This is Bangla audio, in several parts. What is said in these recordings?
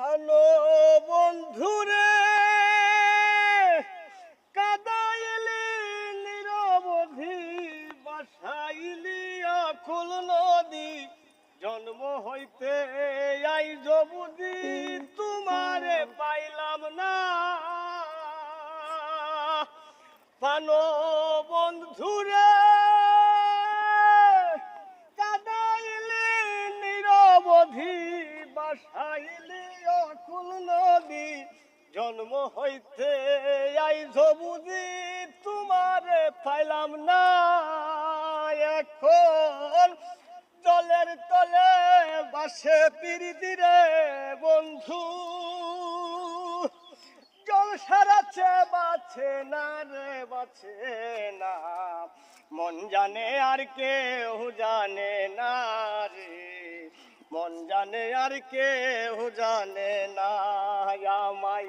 হ্যালো বন্ধুরে, কাদাইলি নিরবধি বাসাইলি আকুল নদী, জন্ম হইতে আই জবুদি তোমারে পাইলাম না। পানো বন্ধুরে, কাদাইলি নিরবধি বাসাইলি জন্ম হইতে, আই জবুদি তোমার পাইলাম না। এখন জলের তলে বাসে পিরিতি রে বন্ধু। জল সারাচ্ছে বাছে না রে বাছে না। মন জানে আর কেউ জানে না রে। মন জানে আর কেউ জানে না। আমায়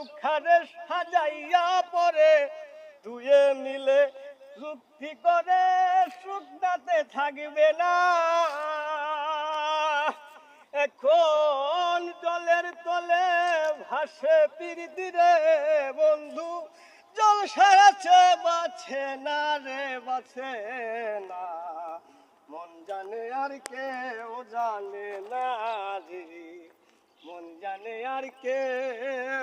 নৌখারে সাজাইয়া পরে দুয়ে মিলে যুক্তি করে শুকনাতে থাকবে না। এখন জলের তলে ভাসে পিরিতি রে বন্ধু, জল সারাছে, বাছে না রে, বাছে না। মন জানে আর কেউ জানে না রে, মন জানে আর কেউ